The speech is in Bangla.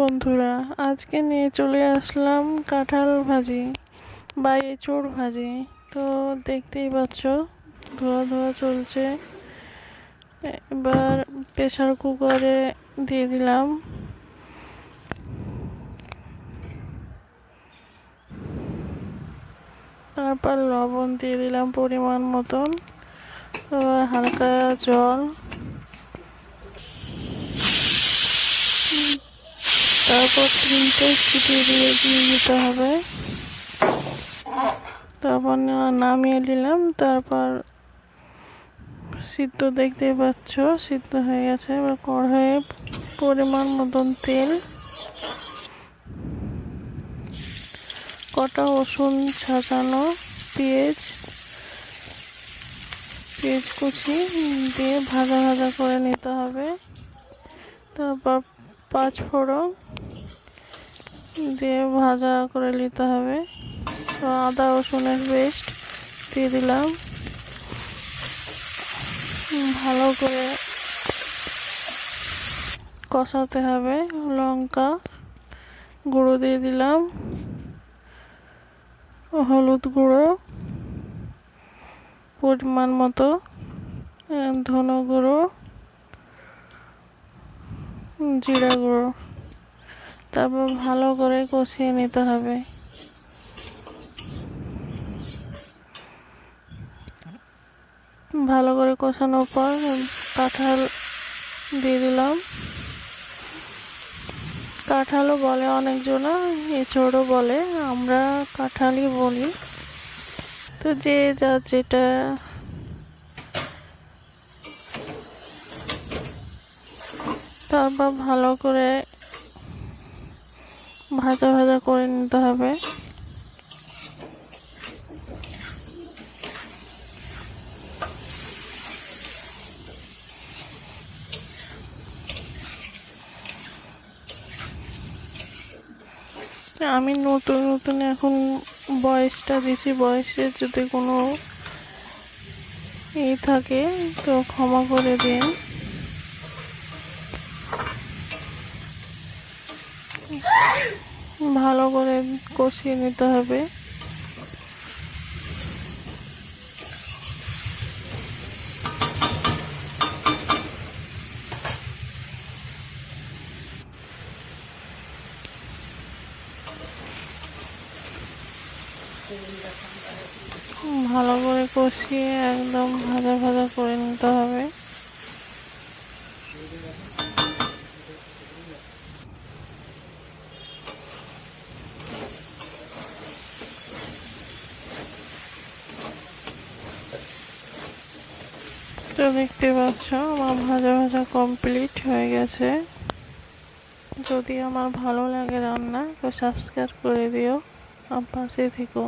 বন্ধুরা, আজকে নিয়ে চলে আসলাম কাঁঠাল ভাজি বা এঁচড় ভাজি। তো দেখতেই পাচ্ছ, ধোয়া ধোয়া চলছে। এবার প্রেশার কুকারে দিয়ে দিলাম। তারপর লবণ দিয়ে দিলাম পরিমাণ মতন। হালকা জল। তারপর তিনটে সিটি দিয়ে দিয়ে দিতে হবে। তারপর নামিয়ে নিলাম। তারপর সিদ্ধ দেখতে পাচ্ছ, সিদ্ধ হয়ে গেছে। এবার কড়াইয়ে পরিমাণ মতন তেল, কটা রসুন ছাঁচানো, পেঁয়াজ পেঁয়াজ কুচি দিয়ে ভাজা ভাজা করে নিতে হবে। তারপর পাঁচ ফোড়ন দিয়ে ভাজা করে নিতে হবে। তো আদা, রসুনের পেস্ট দিয়ে দিলাম। ভালো করে কষাতে হবে লঙ্কা গুঁড়ো দিয়ে দিলাম। হলুদ গুঁড়ো পরিমাণ মতো, ধনে গুঁড়ো, জিরা গুঁড়ো। তারপর ভালো করে কষিয়ে নিতে হবে। ভালো করে কষানোর পর কাঁঠাল দিয়ে দিলাম। কাঁঠালও বলে অনেকজনা এছাড়ও বলে, আমরা কাঁঠালই বলি। তো যে যা যেটা তারপর ভালো করে ভাজা ভাজা করে নিতে হবে। আমি নতুন নতুন এখন বয়সটা দিছি বয়সে যদি কোনো ই থাকে তো ক্ষমা করে দিন। ভালো করে কষিয়ে নিতে হবে। ভালো করে কষিয়ে একদম ভাজা ভাজা করে নিতে হবে। তো দেখতে পাচ্ছ, আমার ভাজা ভাজা কমপ্লিট হয়ে গেছে। যদি আমার ভালো লাগে রান্না, তো সাবস্ক্রাইব করে দিও। আর পাশে থেকো।